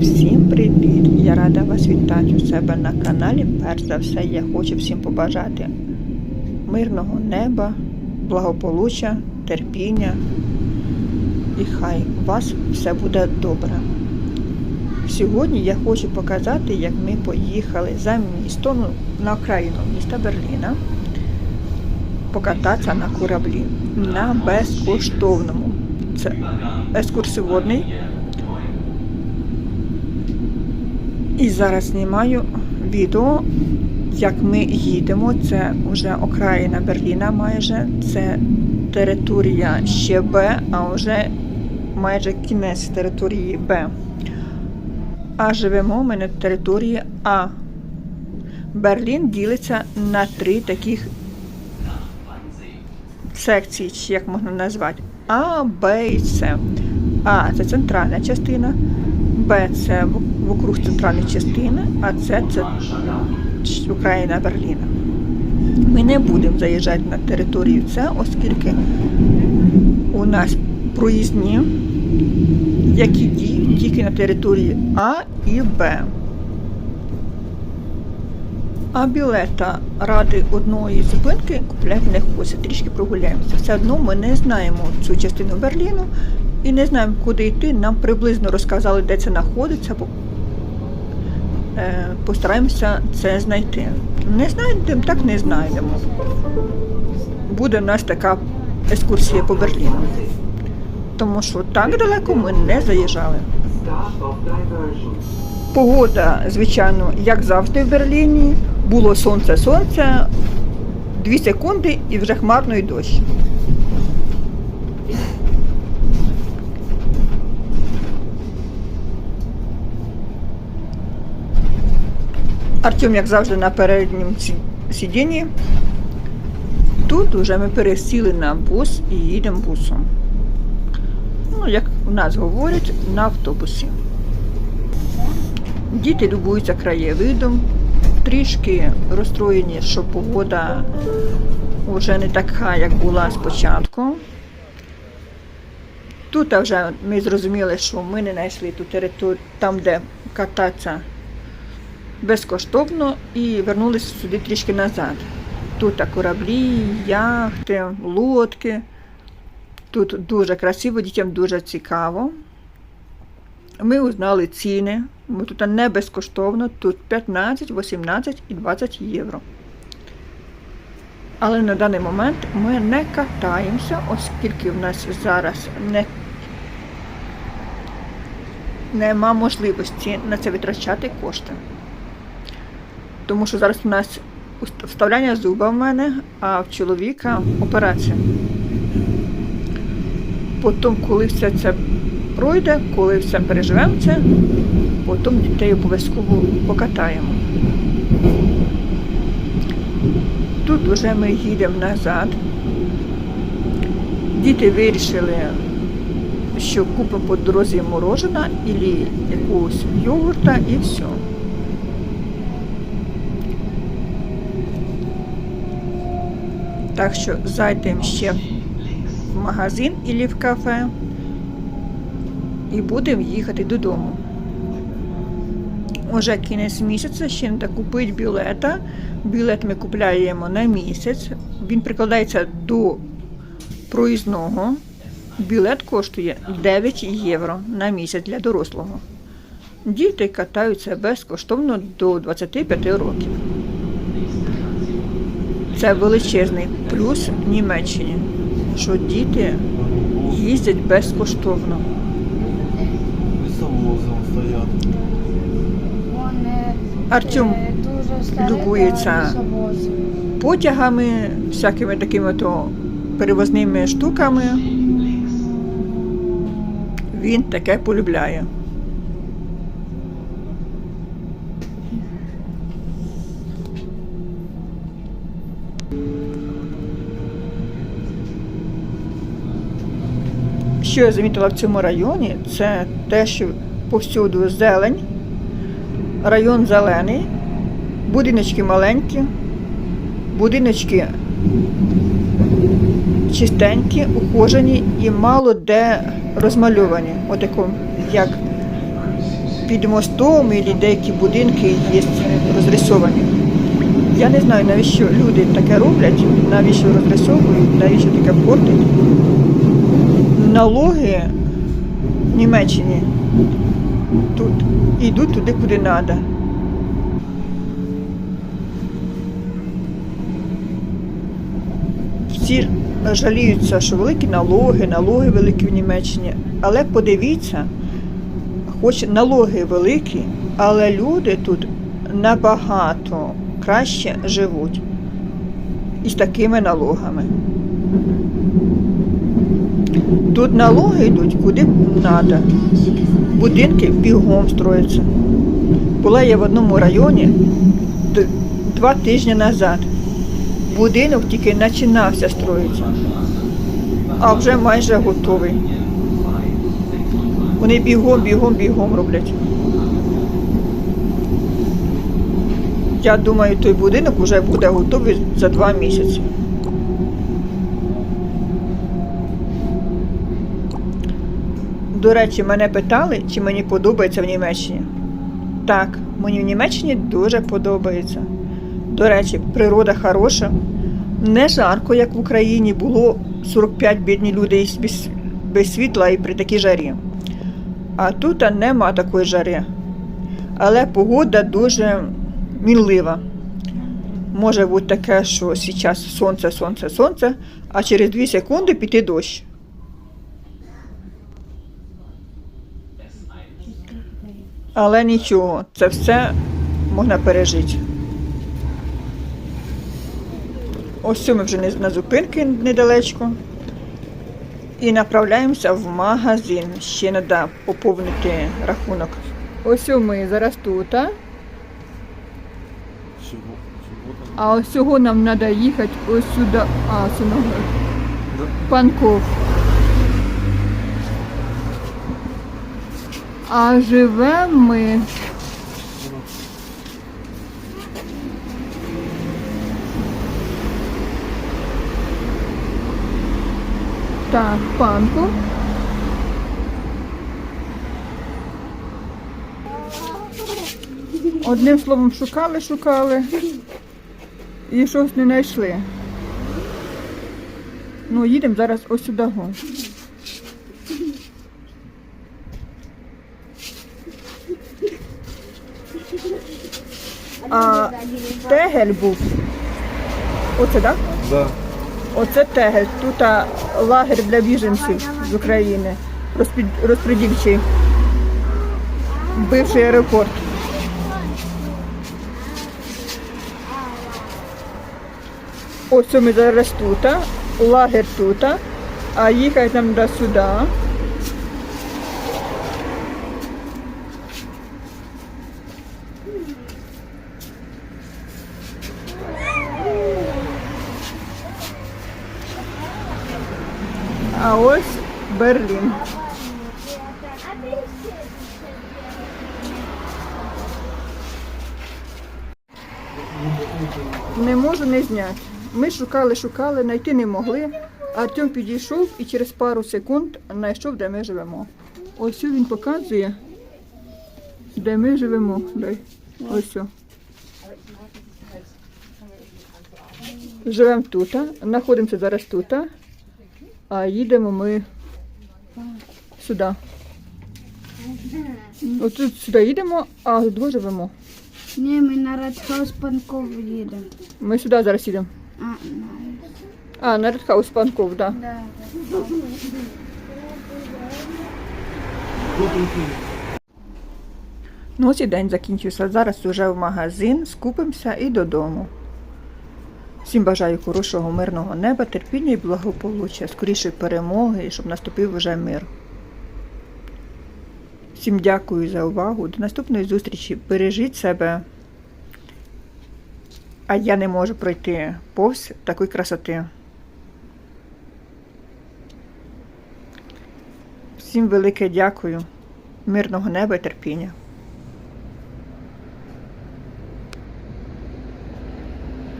Всім привіт! Я рада вас вітати у себе на каналі. Перш за все, я хочу всім побажати мирного неба, благополуччя, терпіння. І хай у вас все буде добре. Сьогодні я хочу показати, як ми поїхали за місто, ну, на окраїну міста Берліна, покататися на кораблі на безкоштовному. Це екскурсиводний. І зараз знімаю відео, як ми їдемо. Це вже окраїна Берліна майже. Це територія ще Б, а вже майже кінець території Б. А живемо ми на території А. Берлін ділиться на три таких секції, чи як можна назвати. А, Б і С. А це центральна частина. Б це вокруг центральної частини, а С це Україна Берліна. Ми не будемо заїжджати на територію С, оскільки у нас проїзні, які діють тільки на території А і Б. А білета ради одної зупинки купляти не хочеться, трішки прогуляємося. Все одно ми не знаємо цю частину Берліну і не знаємо, куди йти. Нам приблизно розказали, де це знаходиться, постараємося це знайти. Не знайдемо, так не знайдемо. Буде в нас така екскурсія по Берліну. Тому що так далеко ми не заїжджали. Погода, звичайно, як завжди в Берліні. Було сонце, сонце, дві секунди і вже хмарно і дощ. Артем, як завжди, на передньому сидінні. Тут вже ми пересіли на бус і їдемо бусом. Ну, як у нас говорять, на автобусі. Діти любуються краєвидом, трішки розстроєні, що погода вже не така, як була спочатку. Тут вже ми зрозуміли, що ми не знайшли ту територію там, де кататися безкоштовно, і вернулися сюди трішки назад. Тут кораблі, яхти, лодки. Тут дуже красиво, дітям дуже цікаво. Ми узнали ціни. Бо тут не безкоштовно, тут 15, 18 і 20 євро. Але на даний момент ми не катаємося, оскільки в нас зараз не, нема можливості на це витрачати кошти. Тому що зараз у нас вставляння зуба в мене, а в чоловіка операція. Потім, коли все це пройде, коли все переживемо це, потім дітей обов'язково покатаємо. Тут вже ми їдемо назад. Діти вирішили, що купимо по дорозі морожена або якогось йогурта і все. Так що зайдемо ще в магазин або в кафе і будемо їхати додому. Уже кінець місяця ще не купити білета. Білет ми купляємо на місяць. Він прикладається до проїзного. Білет коштує 9 євро на місяць для дорослого. Діти катаються безкоштовно до 25 років. Це величезний плюс в Німеччині, що діти їздять безкоштовно. Артем любується потягами, всякими такими то перевозними штуками. Він таке полюбляє. Що я замітила в цьому районі, це те, що повсюду зелень, район зелений, будиночки маленькі, будиночки чистенькі, ухожені і мало де розмальовані. Отако, як під мостом і деякі будинки є розрисовані. Я не знаю, навіщо люди таке роблять, навіщо розрисовують, навіщо таке портять. Налоги в Німеччині тут йдуть туди, куди треба. Всі жаліються, що великі налоги, налоги великі в Німеччині. Але подивіться, хоч налоги великі, але люди тут набагато краще живуть із такими налогами. Тут налоги йдуть куди треба. Будинки бігом строяться. Була я в одному районі два тижні назад. Будинок тільки починався строїтися, а вже майже готовий. Вони бігом, бігом, бігом роблять. Я думаю, той будинок вже буде готовий за два місяці. До речі, мене питали, чи мені подобається в Німеччині. Так, мені в Німеччині дуже подобається. До речі, природа хороша. Не жарко, як в Україні, було 45 бідні люди без, світла і при такій жарі. А тут нема такої жари. Але погода дуже мінлива. Може бути таке, що зараз сонце, сонце, сонце, а через 2 секунди піти дощ. Але нічого, це все можна пережити. Ось ми вже на зупинки недалечко. І направляємося в магазин. Ще треба поповнити рахунок. Ось ми зараз тут. А, а ось цього нам треба їхати ось сюди. А, сюди. Панков. А живемо ми. Так, панку. Одним словом шукали, шукали і щось не знайшли. Ну, їдемо зараз ось сюди. А тегель був. Оце, так? Да. Оце тегель. Тут а, лагерь для біженців з України. Розпредільчий. Бивший аеропорт. Ось ми зараз тут, а, лагерь тут, а, а їхати нам до сюди. А ось Берлін. Не можу не зняти. Ми шукали, шукали, знайти не могли. Артем підійшов і через пару секунд знайшов, де ми живемо. Ось він показує, де ми живемо. Дай. Ось. Живемо тут, знаходимося зараз тут, а, їдемо ми сюди. Отут сюди їдемо, а тут живемо. Ні, ми на Радхаус Панков їдемо. Ми сюди зараз їдемо. А, на. А, на Редхаус Панков, так. Да. Да. Ну, ось і день закінчився. Зараз вже в магазин, скупимося і додому. Всім бажаю хорошого, мирного неба, терпіння і благополуччя, скорішої перемоги і щоб наступив вже мир. Всім дякую за увагу. До наступної зустрічі. Бережіть себе. А я не можу пройти повз такої красоти. Всім велике дякую, мирного неба і терпіння.